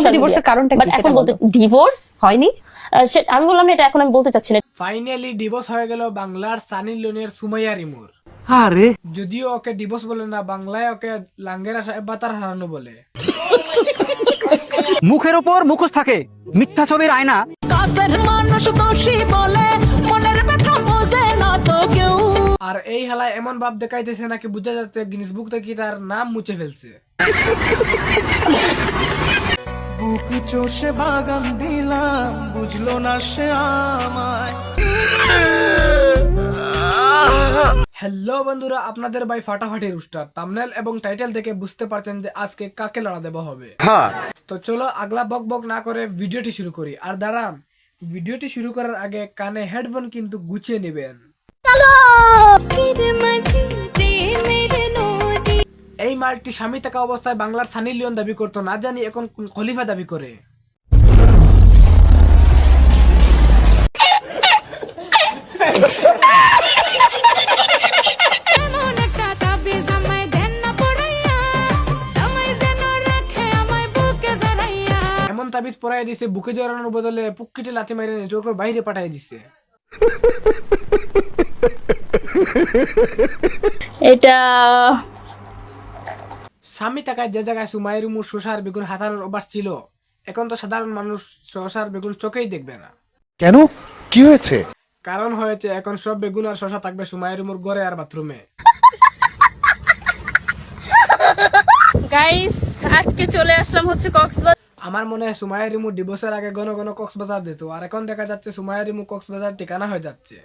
তোমাদের ডিভোর্সের কারণটা কি এখন বলতে ডিভোর্স হয়নি। আমি বললাম না এটা এখন আমি বলতে চাচ্ছি না। ফাইনালি ডিভোর্স হয়ে গেল বাংলার সানি লিওনের সুমাইয়া রিমুর। আরে। যদিও ওকে ডিভোর্স বলে না বাংলায় ওকে লাঙ্গের বাতার হারানো বলে। মুখের ওপর মুখোশ থাকে মিথ্যা ছবির আয়না। কাছের মানুষ দোষী বলে মনের ব্যথা বোঝে না তো কেউ। আর এই হালায় এমন ভাব দেখাইতেছে নাকি বুঝা যাচ্ছে গিনিস বুক থেকে তার নাম মুছে ফেলছে। চষে বাগান দিলাম বুঝলো না সে আমায়। হ্যালো বন্ধুরা আপনাদের ভাই ফাটাফাটি রুস্টার। তামনেল এবং টাইটেল দেখে বুঝতে পারছেন যে আজকে কাকে লড়া দেওয়া হবে। তো চলো আগলা বক বক না করে ভিডিওটি শুরু করি। আর দাঁড়ান ভিডিওটি শুরু করার আগে কানে হেডফোন কিন্তু গুছিয়ে নেবেন। এই মালটি স্বামী থাকা অবস্থায় বাংলার সানি লিওন দাবি করতো না জানি এখন খলিফা দাবি করে। এমন তাবিজ আমায় দেন না পড়াইয়া সময় যেন রাখে আমায় বুকে জড়াইয়া। এমন তাবিজ পরাই দিছে বুকে জড়ানোর বদলে পুক্কিটে লাথি মেরে নেটওয়ার্কের বাইরে পাঠাই দিছে। এটা স্বামী থাকায় যে জায়গায় সুমাইয়ের মুখ শোষার বেগুন হাতানোর অভ্যাস ছিল এখন তো সাধারণ মানুষ শশার বেগুন চোখেই দেখবে না। কেন? কি হয়েছে? কারণ হয়েছে এখন সব বেগুন আর শশা থাকবে সুমাইয়ের মুখ ঘরে আর বাথরুমে গাইস আজকে চলে আসলাম হচ্ছে কক্সবাজার। আমার মনে হয় সুমাইয়ের রিমু ডিভোর্সের আগে ঘন ঘন কক্সবাজার দিত আর এখন দেখা যাচ্ছে সুমাইয়ের রিমু কক্সবাজার ঠিকানা হয়ে যাচ্ছে।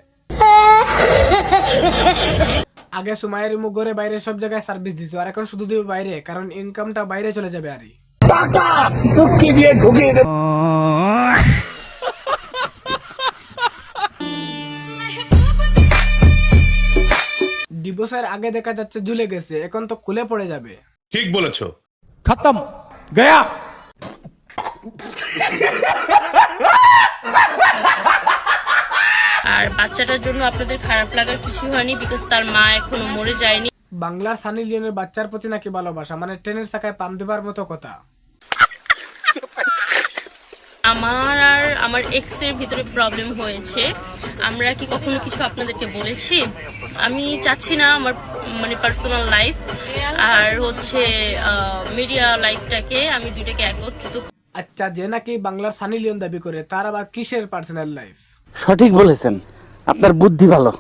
আগে সুমাইয়ের রিমু ঘরে বাইরে সব জায়গায় সার্ভিস দিত আর এখন শুধু দিবে বাইরে কারণ ইনকামটা বাইরে চলে যাবে আরই। ডিভোর্সের আগে দেখা যাচ্ছে ঝুলে গেছে এখন তো খুলে পড়ে যাবে। ঠিক বলেছ। খতম গয়া। আর বাচ্চাটার জন্য আপনাদের খারাপ লাগার কিছু হয়নি বিকজ তার মা এখনও মরে যায়নি। বাংলার সানি লিওনের বাচ্চার প্রতি নাকি ভালোবাসা মানে ট্রেনের চাকায় পাম দেবার মতো কথা। আমার আর আমার এক্সের ভিতরে প্রবলেম হয়েছে। আমরা কি কখনো কিছু আপনাদেরকে বলেছি? আমি চাচ্ছি না আমার মানে পার্সোনাল লাইফ আর হচ্ছে মিডিয়া লাইফটাকে আমি দুটাকে একত্রিত আচ্ছা যে নাকি বাংলার সানি লিওন দাবি করে তার আবার কিসের পার্সোনাল লাইফ সঠিক বলেছেন আপনার বুদ্ধি ভালো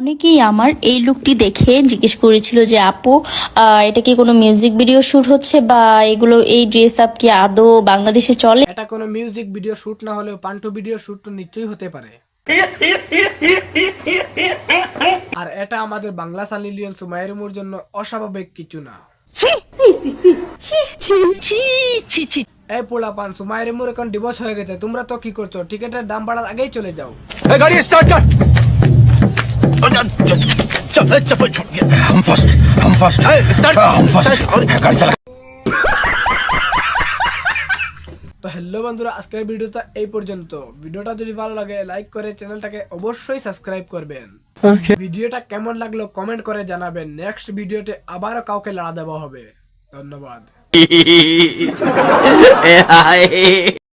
অনেকেই আমার এই লুকটি দেখে জিজ্ঞেস করেছিল যে আপু এটা কি কোনো মিউজিক ভিডিও শুট হচ্ছে বা এগুলো এই ড্রেস আপ কি আদৌ বাংলাদেশে চলে এটা কোনো মিউজিক ভিডিও শুট না হলেও পান্টু ভিডিও শুট তো নিশ্চয়ই হতে পারে আর এটা আমাদের বাংলা সানি লিওন সুমাইরুমুর জন্য অস্বাভাবিক কিছু না এই পোলা পান মায়ের মোর এখন ডিভোর্স হয়ে গেছে তোমরা তো কি করছ? টিকেটের দাম বাড়ার আগেই চলে যাও। এই গাড়ি স্টার্ট কর। চল চল চল হাম ফাস্ট হাম ফাস্ট স্টার্ট হাম ফাস্ট গাড়ি চালা। তো হ্যালো বন্ধুরা আজকের ভিডিওটা এই পর্যন্ত। ভিডিওটা যদি ভালো লাগে লাইক করে চ্যানেলটাকে অবশ্যই সাবস্ক্রাইব করবেন। ভিডিওটা কেমন লাগল কমেন্ট করে জানাবেন। নেক্সট ভিডিওতে আবারও কাউকে লড়া দেওয়া হবে। ধন্যবাদ। 嘿嘿嘿，哎呀。